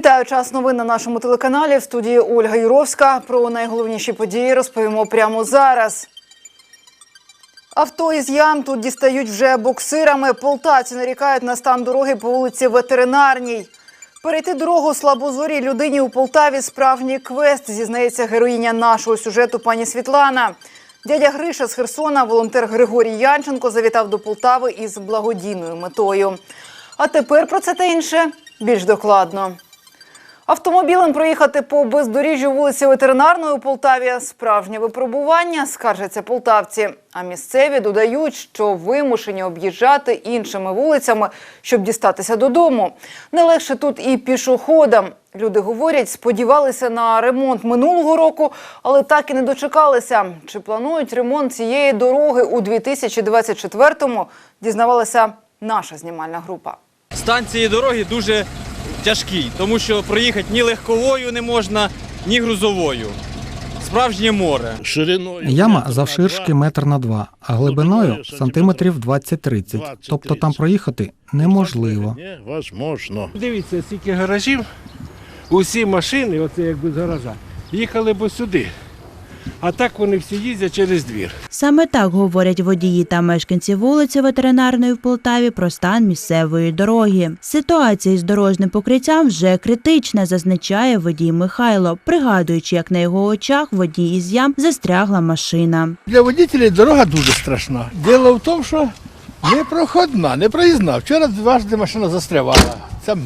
Вітаю час новин на нашому телеканалі. В студії Ольга Юровська. Про найголовніші події розповімо прямо зараз. Авто із ям тут дістають вже боксирами. Полтавці нарікають на стан дороги по вулиці Ветеринарній. Перейти дорогу слабозорій людині у Полтаві справжній квест, зізнається героїня нашого сюжету пані Світлана. Дядя Гриша з Херсона, волонтер Григорій Янченко, завітав до Полтави із благодійною метою. А тепер про це та інше більш докладно. Автомобілем проїхати по бездоріжжю вулиці Ветеринарної у Полтаві справжнє випробування, скаржаться полтавці. А місцеві додають, що вимушені об'їжджати іншими вулицями, щоб дістатися додому. Не легше тут і пішоходам. Люди говорять, сподівалися на ремонт минулого року, але так і не дочекалися. Чи планують ремонт цієї дороги у 2024-му, дізнавалася наша знімальна група. Стан цієї дороги дуже тяжкий, тому що проїхати ні легковою не можна, ні грузовою. Справжнє море. Шириною Яма завширшки метр на два, а глибиною сантиметрів 20-30. Тобто там проїхати неможливо. Можна. Дивіться, скільки гаражів, усі машини, оце якби з гаража, їхали б сюди. А так вони всі їздять через двір. Саме так говорять водії та мешканці вулиці ветеринарної в Полтаві про стан місцевої дороги. Ситуація із дорожнім покриттям вже критична, зазначає водій Михайло, пригадуючи, як на його очах водій із ям застрягла машина. Для водителів дорога дуже страшна. Діло в тому, що непроходна, не проїзна. Вчора дважди машина застрявала. Там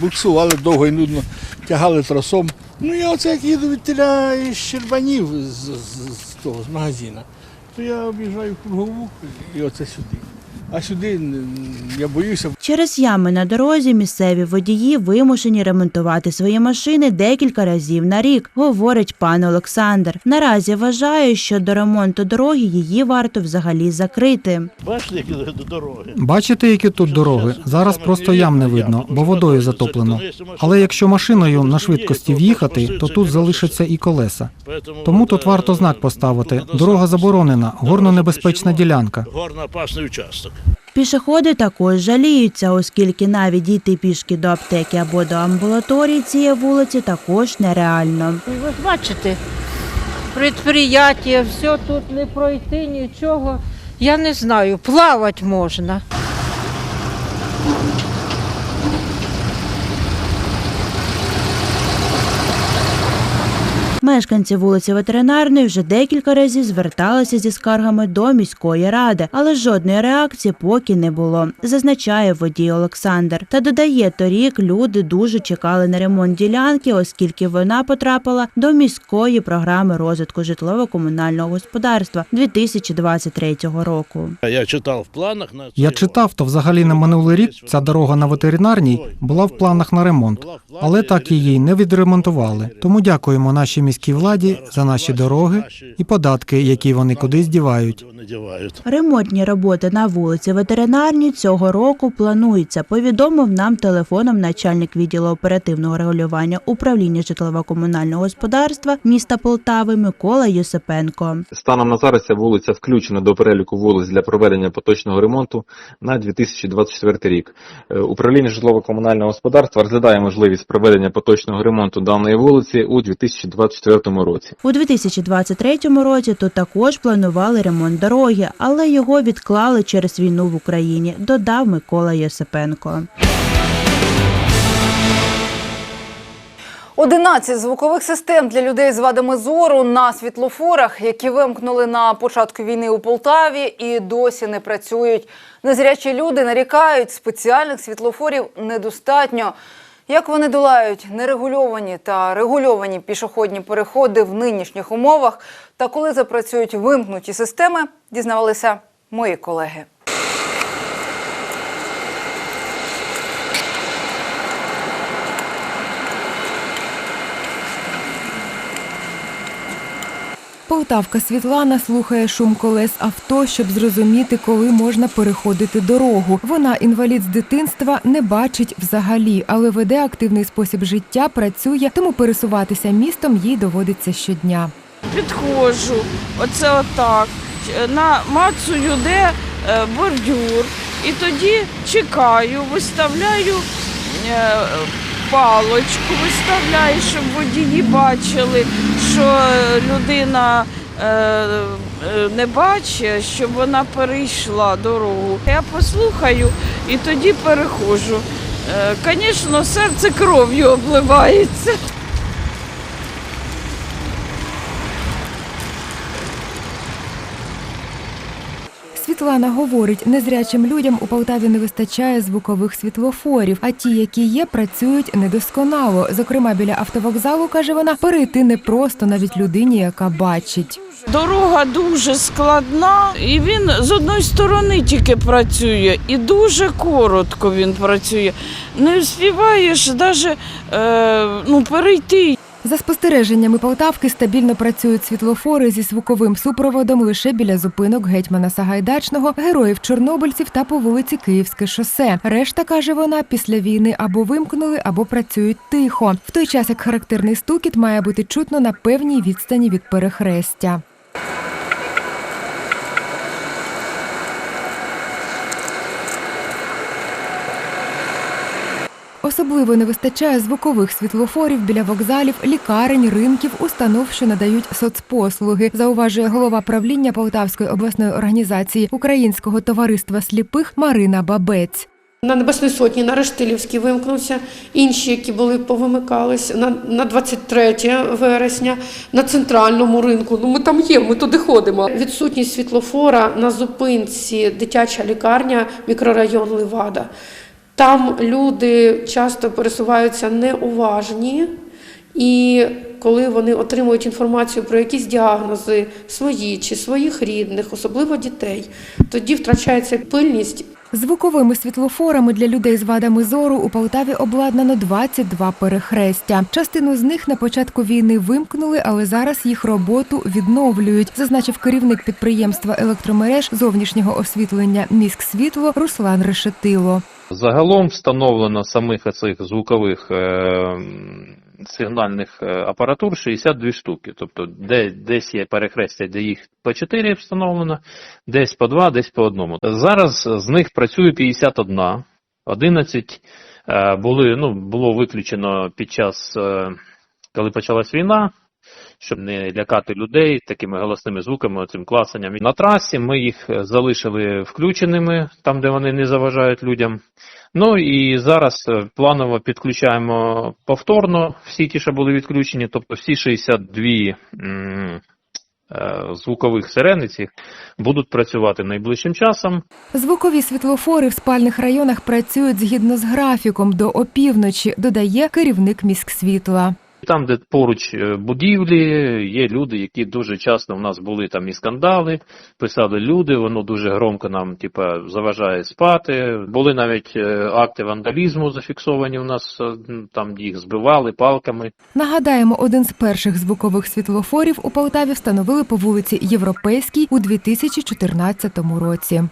буксували довго і нудно, тягали тросом. Ну я оце як їду від теля із Щербанів з, з, з того, з магазина, то я об'їжджаю кругову і оце сюди. А сюди я боюся, Через ями на дорозі місцеві водії вимушені ремонтувати свої машини декілька разів на рік, говорить пан Олександр. Наразі вважає, що до ремонту дороги її варто взагалі закрити. Бачите, які до дороги? Бачите, які тут дороги? Зараз просто ям не видно, бо водою затоплено. Але якщо машиною на швидкості в'їхати, то тут залишаться і колеса. Тому тут варто знак поставити. Дорога заборонена, горно-небезпечна ділянка. Горно-опасний участок. Пішоходи також жаліються, оскільки навіть дійти пішки до аптеки або до амбулаторії цієї вулиці також нереально. Ви бачите, предприяття, все тут не пройти, нічого. Я не знаю, плавати можна. Мешканці вулиці ветеринарної вже декілька разів зверталися зі скаргами до міської ради, але жодної реакції поки не було, зазначає водій Олександр. Та додає, торік люди дуже чекали на ремонт ділянки, оскільки вона потрапила до міської програми розвитку житлово-комунального господарства 2023 року. Я читав в планах на Я читав, то взагалі на минулий рік ця дорога на ветеринарній була в планах на ремонт, але так її не відремонтували. Тому дякуємо нашій міській владі за наші дороги і податки, які вони кудись дівають. Ремонтні роботи на вулиці ветеринарній цього року плануються. Повідомив нам телефоном начальник відділу оперативного регулювання управління житлово-комунального господарства міста Полтави Микола Юсипенко. Станом на зараз ця вулиця включена до переліку вулиць для проведення поточного ремонту на 2024 рік. Е, Управління житлово-комунального господарства розглядає можливість проведення поточного ремонту даної вулиці у 2024 році. У 2023 році тут також планували ремонт дороги, але його відклали через війну в Україні. Додав Микола Єсипенко. 11 звукових систем для людей з вадами зору на світлофорах, які вимкнули на початку війни у Полтаві, і досі не працюють. Незрячі люди нарікають, спеціальних світлофорів недостатньо. Як вони долають нерегульовані та регульовані пішохідні переходи в нинішніх умовах, та коли запрацюють вимкнуті системи, дізнавалися мої колеги. Полтавка Світлана слухає шум колес авто, щоб зрозуміти, коли можна переходити дорогу. Вона інвалід з дитинства не бачить взагалі, але веде активний спосіб життя, працює, тому пересуватися містом їй доводиться щодня. Підходжу, оце отак, намацую, де е, бордюр, і тоді чекаю, виставляю е, палочку виставляєш, щоб водії бачили, що е, людина е, е, не бачить, щоб вона перейшла дорогу. Я послухаю і тоді переходжу. Звісно, серце кров'ю обливається. Світлана говорить, незрячим людям у Полтаві не вистачає звукових світлофорів, а ті, які є, працюють недосконало. Зокрема, біля автовокзалу каже вона, перейти непросто навіть людині, яка бачить. Дорога дуже складна, і він з одної сторони тільки працює, і дуже коротко він працює. Не встигаєш навіть е, ну, перейти. За спостереженнями Полтавки стабільно працюють світлофори зі звуковим супроводом лише біля зупинок гетьмана Сагайдачного, героїв Чорнобильців та по вулиці Київське шосе. Решта каже вона, після війни або вимкнули, або працюють тихо. В той час як характерний стукіт має бути чутно на певній відстані від перехрестя. Особливо не вистачає звукових світлофорів біля вокзалів, лікарень, ринків, установ, що надають соцпослуги, зауважує голова правління Полтавської обласної організації Українського товариства сліпих Марина Бабець. На Небесній Сотні, на Рештилівській вимкнувся, інші, які були повимикались, на, на 23 вересня, на центральному ринку. Ну ми там є, ми туди ходимо. Відсутність світлофора на зупинці дитяча лікарня, мікрорайон Левада. Там люди часто пересуваються неуважні, і коли вони отримують інформацію про якісь діагнози свої чи своїх рідних, особливо дітей, тоді втрачається пильність Звуковими світлофорами для людей з вадами зору у Полтаві обладнано 22 перехрестя. Частину з них на початку війни вимкнули, але зараз їх роботу відновлюють, зазначив керівник підприємства електромереж зовнішнього освітлення міськ світло Руслан Решетило. Загалом встановлено самих цих звукових е, сигнальних е, апаратур 62 штуки. Тобто де, десь є перехрестя, де їх по 4 встановлено, десь по 2, десь по одному. Зараз з них працює 51, 11 е, були, ну, було виключено під час, коли почалась війна. Щоб не лякати людей такими голосними звуками, цим класанням. На трасі ми їх залишили включеними, там де вони не заважають людям. Ну і зараз е, планово підключаємо повторно всі ті, що були відключені, тобто всі 62 м, е, звукових сирени будуть працювати найближчим часом. Звукові світлофори в спальних районах працюють згідно з графіком до опівночі, додає керівник міськсвітла. Там, де поруч е, будівлі, є люди, які дуже часто в нас були там і скандали, писали люди, воно дуже громко нам типа, заважає спати. Були навіть е, акти вандалізму зафіксовані у нас, е, там їх збивали палками. Нагадаємо, один з перших звукових світлофорів у Полтаві встановили по вулиці Європейській у 2014 році.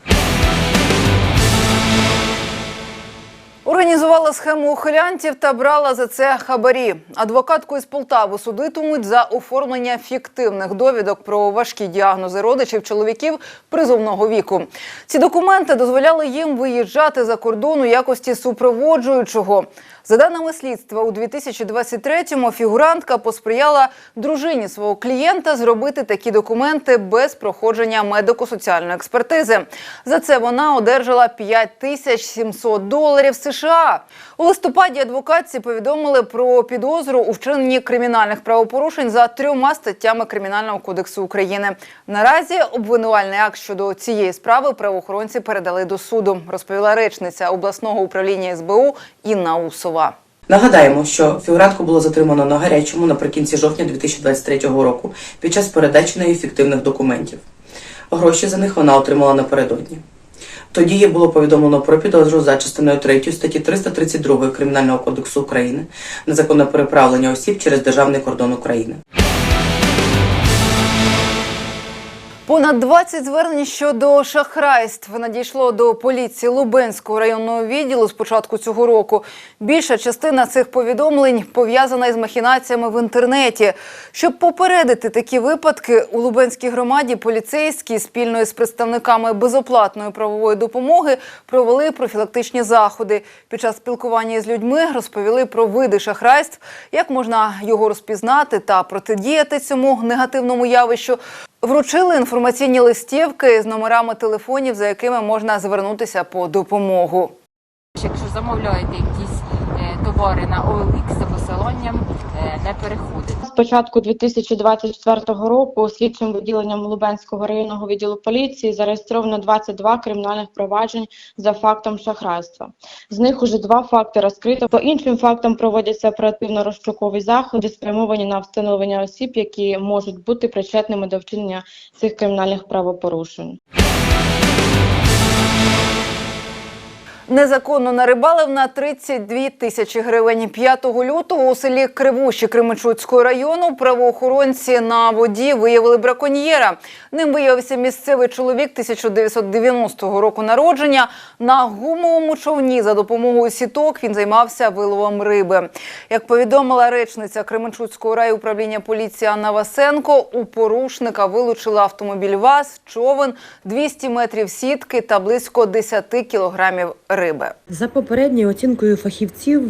Організувала схему ухилянтів та брала за це хабарі. Адвокатку із Полтави судитимуть за оформлення фіктивних довідок про важкі діагнози родичів чоловіків призовного віку. Ці документи дозволяли їм виїжджати за кордон у якості супроводжуючого. За даними слідства, у 2023-му фігурантка посприяла дружині свого клієнта зробити такі документи без проходження медико-соціальної експертизи. За це вона одержала 5700 доларів США. У листопаді адвокатці повідомили про підозру у вчиненні кримінальних правопорушень за трьома статтями Кримінального кодексу України. Наразі обвинувальний акт щодо цієї справи правоохоронці передали до суду, розповіла речниця обласного управління СБУ Інна Усова. Нагадаємо, що фігурантку було затримано на гарячому наприкінці жовтня 2023 року під час передачі нею фіктивних документів. Гроші за них вона отримала напередодні. Тоді їй було повідомлено про підозру за частиною 3 статті 332 Кримінального кодексу України незаконне переправлення осіб через державний кордон України. Понад 20 звернень щодо шахрайств надійшло до поліції Лубенського районного відділу з початку цього року. Більша частина цих повідомлень пов'язана із махінаціями в інтернеті. Щоб попередити такі випадки, у Лубенській громаді поліцейські спільно із представниками безоплатної правової допомоги провели профілактичні заходи. Під час спілкування з людьми розповіли про види шахрайств, як можна його розпізнати та протидіяти цьому негативному явищу. Вручили інформаційні листівки з номерами телефонів, за якими можна звернутися по допомогу. Якщо замовляєте якісь е, товари на OLX за посиланням, е, не переходить. Початку 2024 року слідчим відділенням Лубенського районного відділу поліції зареєстровано 22 кримінальних проваджень за фактом шахрайства. З них уже два факти розкрито. По іншим фактам проводяться оперативно-розшукові заходи, спрямовані на встановлення осіб, які можуть бути причетними до вчинення цих кримінальних правопорушень. Незаконно нарибалив на 32 тисячі гривень. 5 лютого у селі Кривуші Кременчуцького району правоохоронці на воді виявили браконьєра. Ним виявився місцевий чоловік 1990 року народження. На гумовому човні за допомогою сіток він займався виловом риби. Як повідомила речниця Кременчуцького райуправління поліції Анна Васенко, у порушника вилучили автомобіль ВАЗ, човен, 200 метрів сітки та близько 10 кілограмів риби. За попередньою оцінкою фахівців,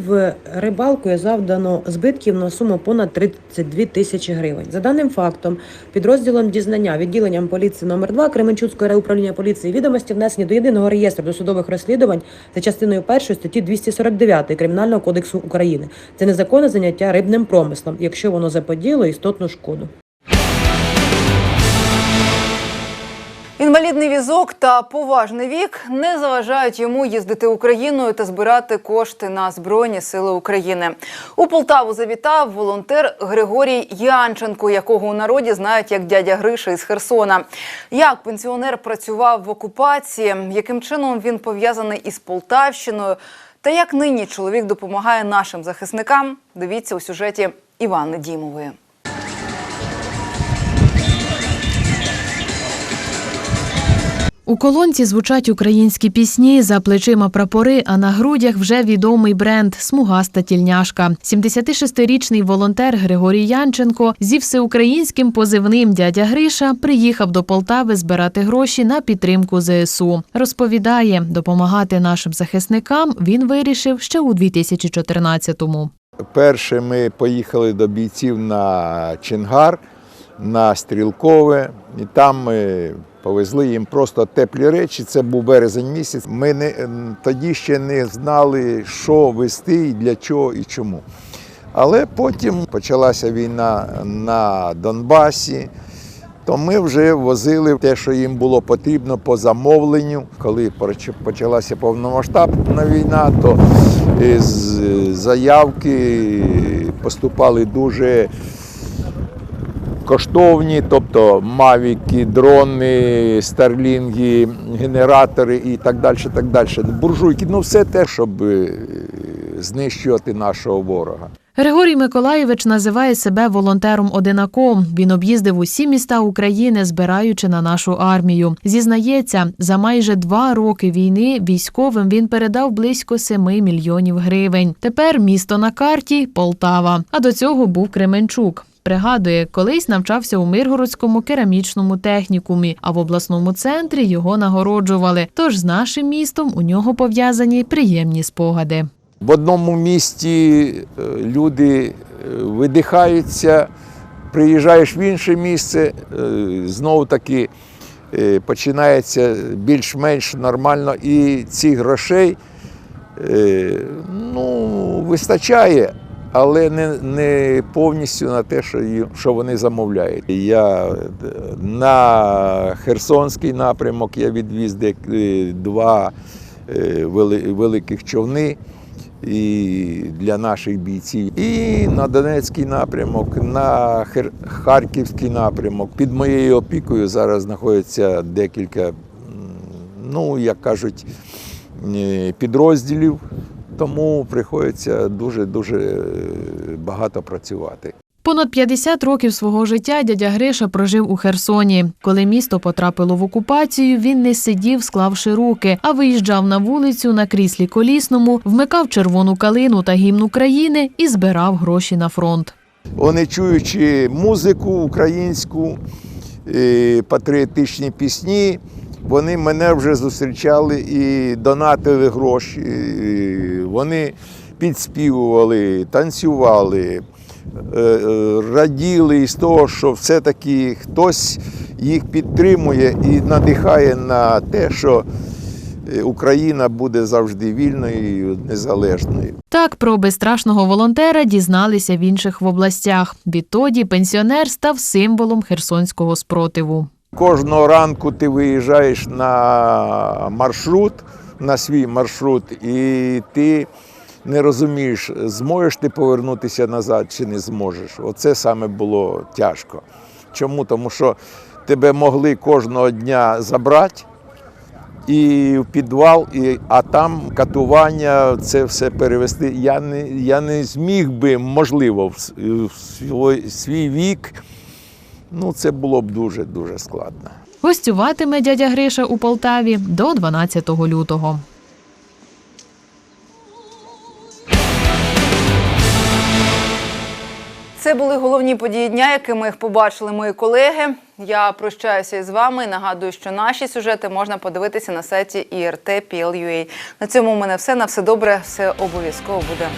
рибалкою завдано збитків на суму понад 32 тисячі гривень. За даним фактом, підрозділом дізнання відділенням поліції номер 2 Кременчуцького райуправління поліції відомості внесені до єдиного реєстру досудових розслідувань за частиною 1 статті 249 Кримінального кодексу України. Це незаконне заняття рибним промислом, якщо воно заподіяло істотну шкоду. Інвалідний візок та поважний вік не заважають йому їздити Україною та збирати кошти на Збройні Сили України. У Полтаву завітав волонтер Григорій Янченко, якого у народі знають як дядя Гриша із Херсона. Як пенсіонер працював в окупації, яким чином він пов'язаний із Полтавщиною, та як нині чоловік допомагає нашим захисникам, дивіться у сюжеті Івани Дімової. У колонці звучать українські пісні, за плечима прапори, а на грудях вже відомий бренд Смугаста тільняшка. 76-річний волонтер Григорій Янченко зі всеукраїнським позивним дядя Гриша приїхав до Полтави збирати гроші на підтримку ЗСУ. Розповідає, допомагати нашим захисникам він вирішив ще у 2014-му. Перше ми поїхали до бійців на Чингар, на Стрілкове, і там ми повезли їм просто теплі речі. Це був березень місяць. Ми не, тоді ще не знали, що вести, для чого і чому. Але потім почалася війна на Донбасі, то ми вже возили те, що їм було потрібно по замовленню. Коли почалася повномасштабна війна, то з заявки поступали дуже коштовні, тобто мавіки, дрони, старлінги, генератори і так далі. так далі. Буржуйки, ну все те, щоб знищувати нашого ворога. Григорій Миколаєвич називає себе волонтером-одинаком. Він об'їздив усі міста України, збираючи на нашу армію. Зізнається, за майже два роки війни військовим він передав близько 7 мільйонів гривень. Тепер місто на карті Полтава. А до цього був Кременчук. Пригадує, колись навчався у Миргородському керамічному технікумі, а в обласному центрі його нагороджували. Тож з нашим містом у нього пов'язані приємні спогади. В одному місті люди видихаються, приїжджаєш в інше місце, знову таки починається більш-менш нормально, і цих грошей ну, вистачає. Але не не повністю на те, що що вони замовляють. Я на Херсонський напрямок я відвіз два великих човни і для наших бійців. І на Донецький напрямок, на Харківський напрямок. Під моєю опікою зараз знаходиться декілька, ну як кажуть, підрозділів. Тому приходиться дуже дуже багато працювати. Понад 50 років свого життя дядя Гриша прожив у Херсоні. Коли місто потрапило в окупацію, він не сидів, склавши руки, а виїжджав на вулицю на кріслі колісному, вмикав червону калину та гімн України і збирав гроші на фронт. Вони чуючи музику українську, е, патріотичні пісні, вони мене вже зустрічали і донатили гроші. Е, Вони підспівували, танцювали, раділи із того, що все-таки хтось їх підтримує і надихає на те, що е, Україна буде завжди вільною і незалежною. Так про безстрашного волонтера дізналися в інших в областях. Відтоді пенсіонер став символом херсонського спротиву. Кожного ранку ти виїжджаєш на маршрут, на свій маршрут, і ти не розумієш, зможеш ти повернутися назад чи не зможеш. Оце саме було тяжко. Чому? Тому що тебе могли кожного дня забрати і в підвал, і, а там катування, це все перевести. Я не, я не зміг би, можливо, в, свій, свій вік. Ну, це було б дуже-дуже складно. Гостюватиме дядя Гриша у Полтаві до 12 лютого. Це були головні події дня, якими їх побачили мої колеги. Я прощаюся із вами. Нагадую, що наші сюжети можна подивитися на сайті IRT.PL.UA. На цьому у мене все. На все добре, все обов'язково буде.